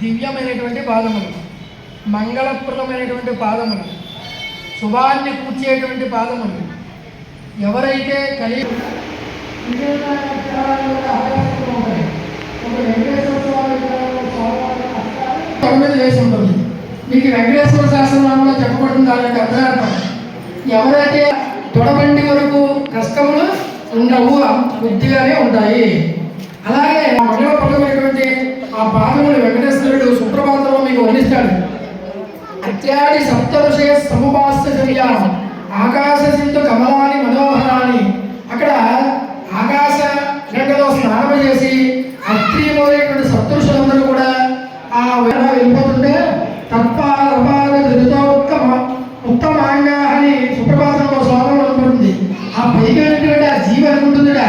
దివ్యమైనటువంటి పాదములు మంగళప్రదమైనటువంటి పాదములు శుభాన్ని కూర్చేటువంటి పాదములు. ఎవరైతే కలిగి తొమ్మిది వేసి ఉంటుంది. మీకు వెంకటేశ్వర శాస్త్రంలో చెప్పబడుతుంది దాని యొక్క అర్థార్థం. ఎవరైతే తొడబండి వరకు కష్టములు ఉండవు బుద్ధిగానే ఉంటాయి. అలాగే ఆ ఆ పాదములు వెంకటేశ్వరుడు సుప్రభాతంలో మీకు వర్ణిస్తాడు. అత్యాది సప్తఋషయ సముపాస్య ఆకాశ సింధు కమలాని మనోహరాని అక్కడ ఆకాశ గంగలో స్నానం చేసి అత్రి మొదలైనటువంటి సప్తఋషులందరూ కూడా ఆ వేళ వెళ్ళిపోతుంటే తప్ప రపాల ధృతో ఉత్తమ ఉత్తమాంగా అని సుప్రభాతంలో శ్లోకంలో ఉంటుంది ఆ పైగా ఉన్నటువంటి ఆ జీవి అనుకుంటుందిడా?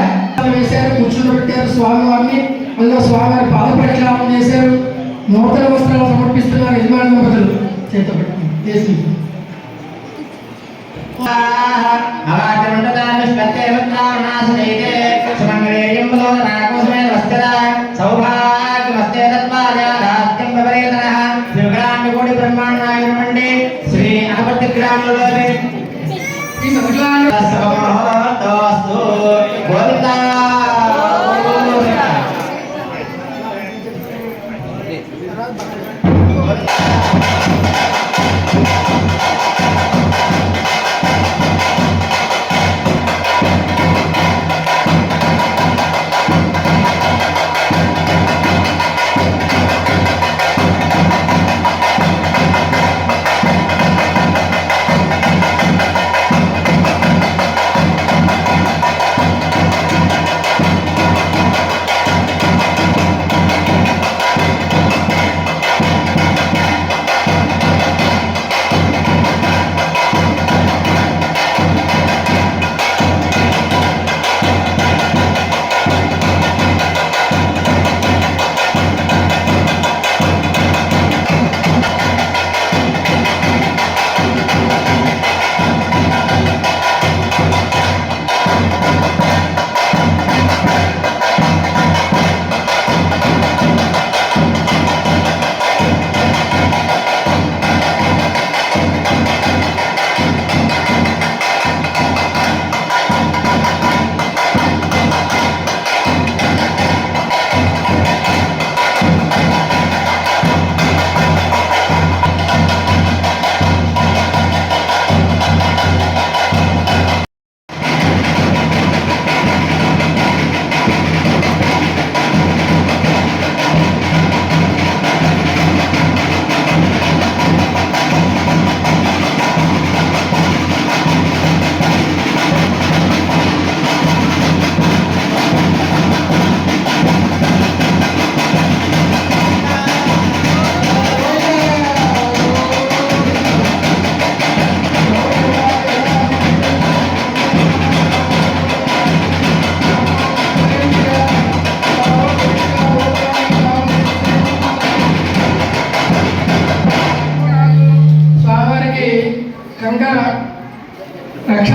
వేశారు కూర్చుని పెట్టారు స్వామివారిని అందులో స్వామివారి పాద నూతన వస్త్రాలు సమర్పిస్తున్నారు యజమాని దంపతులు. చేత పెట్టుకుని చేసి శ్రీ స్వామివారికి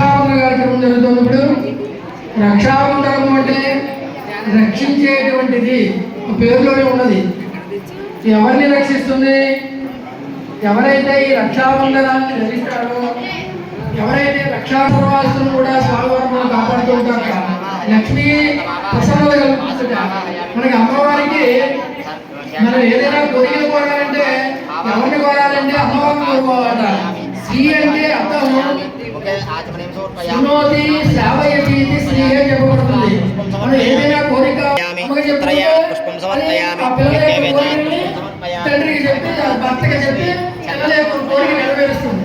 రక్షాబంధన కార్యక్రమం జరుగుతున్నప్పుడు రక్షాబంధనం అంటే రక్షించేటువంటిది పేరులోనే ఉన్నది. ఎవరిని రక్షిస్తుంది? ఎవరైతే ఈ రక్షాబంధనాన్ని ధరిస్తారో ఎవరైతే రక్షాప్రవాసులను కూడా స్వామివారిని కాపాడుతూ ఉంటారు లక్ష్మి ప్రసన్నత కల్పిస్తుంది మనకి అమ్మవారికి మనం ఏదైనా కోరికలు కోరాలంటే ఎవరిని కోరాలంటే అమ్మవారిని కోరుకోవాలంటారు. శ్రీ అంటే అర్థం ఇది శ్రీ అని చెప్పబడుతుంది. మనం ఏదైనా కోరిక చెప్తే చెప్పి భర్తకి కోరిక నెరవేరుస్తుంది.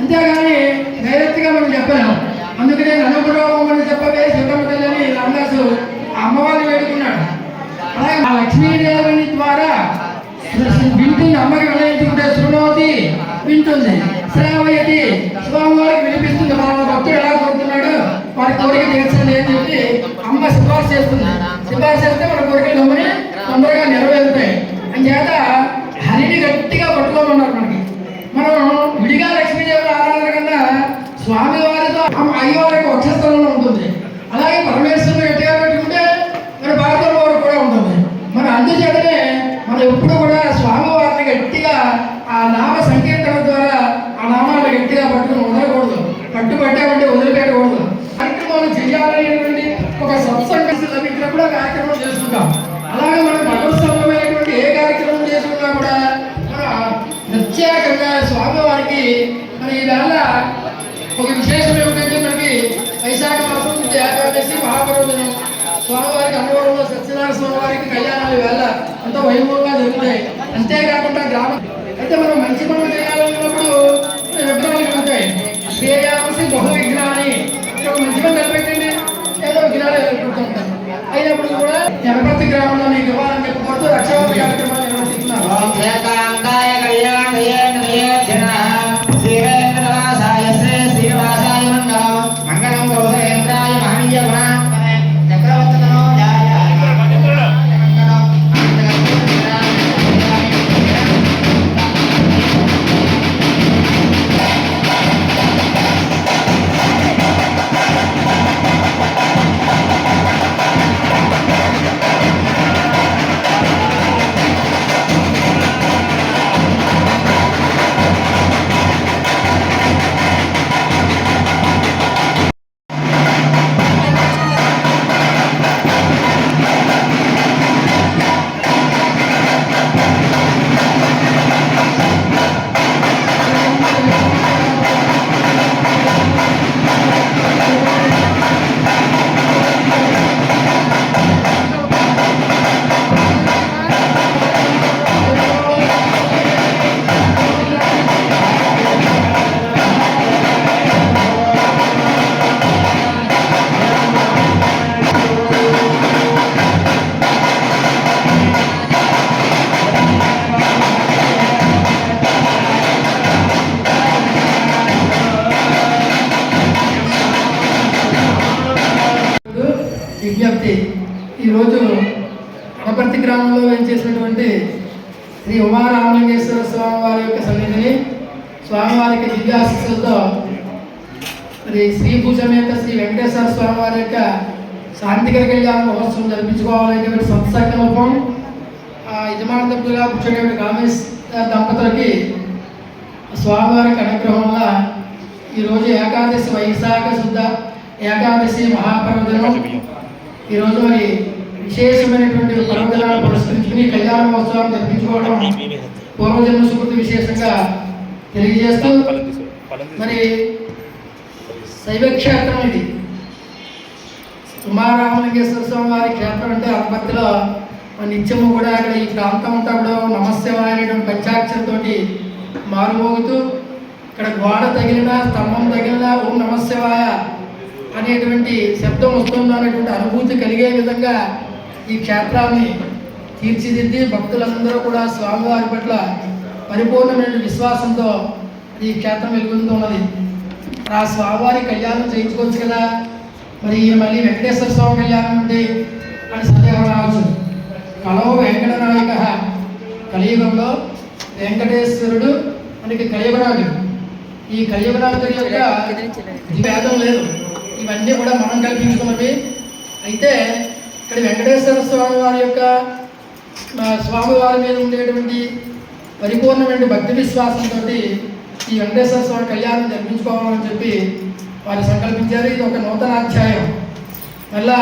అంతేగాని డైరెక్ట్గా మనం చెప్పలేము. అందుకనే నలుగురోగం అని చెప్పవే శివమ్మ తల్లి అని రామదాసు అమ్మవారిని వేడుకున్నాడు. అలాగే ఆ లక్ష్మీదేవిని ద్వారా వింటుంది అమ్మకి వింటుంది. శ్రావయతి స్వామివారికి వినిపిస్తుంది. మన భక్తుడు ఎలా కోరుతున్నాడు వారి కోరిక తీర్చండి అని చెప్పి అమ్మ సిఫార్సు చేస్తుంది. సిఫార్సు చేస్తే మన కోరికలు గమ్మని తొందరగా నెరవేరుతాయి. అని చేత హరిని గట్టిగా పట్టుకోమన్నారు మనకి. మనం విడిగా లక్ష్మీదేవి ఆరాధన కన్నా స్వామివారితో అమ్మ అయ్యవారికి వక్షస్థలంలో ఉంటుంది. అలాగే పరమేశ్వరుడు నుంచి మహాపర్వదినం స్వామివారికి అన్నవరంలో సత్యనారాయణ స్వామివారికి కళ్యాణాలు వేళ అంత వైభవంగా జరుగుతాయి. అంతేకాకుండా గ్రామం అయితే మనం మంచి పనులు చేయాలన్నప్పుడు విగ్రహాలు ఉంటాయి శ్రేయామసి బహు విగ్రహాన్ని ఒక మంచి పని నిలబెట్టండి ఏదో విగ్రహాలు ఏర్పడుతూ అయినప్పుడు కూడా జనపతి గ్రామంలో మీకు శ్రీ ఉమారామలింగేశ్వర స్వామి వారి యొక్క సన్నిధిని స్వామివారికి దివ్యాశిస్సులతో మరి శ్రీ పూజ మీద శ్రీ వెంకటేశ్వర స్వామి వారి యొక్క శాంతికర కళ్యాణ మహోత్సవం జరిపించుకోవాలనేటువంటి సంస్థాకల్పం యజమాన దంపతులుగా కూర్చునేటువంటి కామేశ్ దంపతులకి స్వామివారికి అనుగ్రహం వల్ల ఈరోజు ఏకాదశి వైశాఖ శుద్ధ ఏకాదశి మహాపర్వదినం. ఈరోజు మరి విశేషమైనటువంటి పర్వదినాన్ని పురస్కరించుకుని కళ్యాణ మహోత్సవాన్ని జరిపించుకోవడం పూర్వజన్మ సుకృతి విశేషంగా తెలియజేస్తూ మరి శైవ క్షేత్రం ఇది. ఉమారామలింగేశ్వర స్వామి వారి క్షేత్రం అంటే అనపర్తిలో నిత్యము కూడా అక్కడ ఈ ప్రాంతం అంతా కూడా నమస్యవాయ అనేటువంటి పంచాక్షరంతోటి మారుమోగుతూ ఇక్కడ గోడ తగిలినా స్తంభం తగిలినా ఓం నమస్యవాయ అనేటువంటి శబ్దం వస్తుందో అనేటువంటి అనుభూతి కలిగే విధంగా ఈ క్షేత్రాన్ని తీర్చిదిద్ది భక్తులందరూ కూడా స్వామివారి పట్ల పరిపూర్ణమైన విశ్వాసంతో ఈ క్షేత్రం వెలుగుతున్నది ఆ స్వామివారి కళ్యాణం చేయించుకోవచ్చు కదా? మరి ఈ మళ్ళీ వెంకటేశ్వర స్వామి కళ్యాణం అంటే అని సందేహం రావచ్చు. కలవ వెంకటనాయక కలియుగంలో వెంకటేశ్వరుడు మనకి కలియుగరాజు. ఈ కలియుగరాజు యొక్క భేదం లేదు. ఇవన్నీ కూడా మనం కల్పించుకున్నవి. అయితే ఇక్కడ వెంకటేశ్వర స్వామి వారి యొక్క స్వామివారి స్వామి వారి మీద ఉండేటువంటి పరిపూర్ణమైన భక్తి విశ్వాసంతో ఈ వెంకటేశ్వర స్వామి కళ్యాణం జరిపించుకోవాలని చెప్పి వారు సంకల్పించారు. ఇది ఒక నూతన అధ్యాయం. మళ్ళా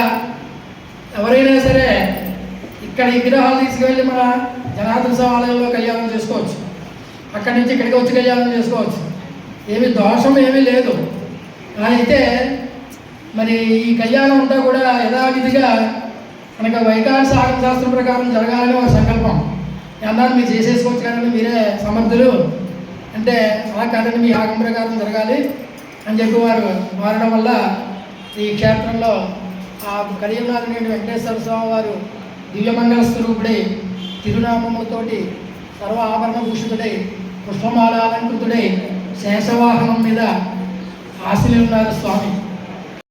ఎవరైనా సరే ఇక్కడ విగ్రహాలు తీసుకువెళ్ళి మన జనార్దన స్వామి ఆలయంలో కళ్యాణం చేసుకోవచ్చు. అక్కడి నుంచి ఇక్కడికి వచ్చి కళ్యాణం చేసుకోవచ్చు. ఏమి దోషం ఏమీ లేదు. అయితే మరి ఈ కళ్యాణం అంతా కూడా యథావిధిగా మనకి వైకాల సాగర శాస్త్రం ప్రకారం జరగాలని ఒక సంకల్పం. అన్నారు మీరు చేసేసుకోవచ్చు కదండి మీరే సమర్థులు. అంటే అలా కాదండి మీ ఆగమ ప్రకారం జరగాలి అని చెప్పి వారు మారడం వల్ల ఈ క్షేత్రంలో ఆ కలియునాథుని వెంకటేశ్వర స్వామి వారు దివ్యమంగళ స్వరూపుడై తిరునామముతోటి సర్వ ఆభరణ భూషితుడై పుష్పమాల అలంకృతుడై శేషవాహనం మీద ఆశలు ఉన్నారు స్వామి.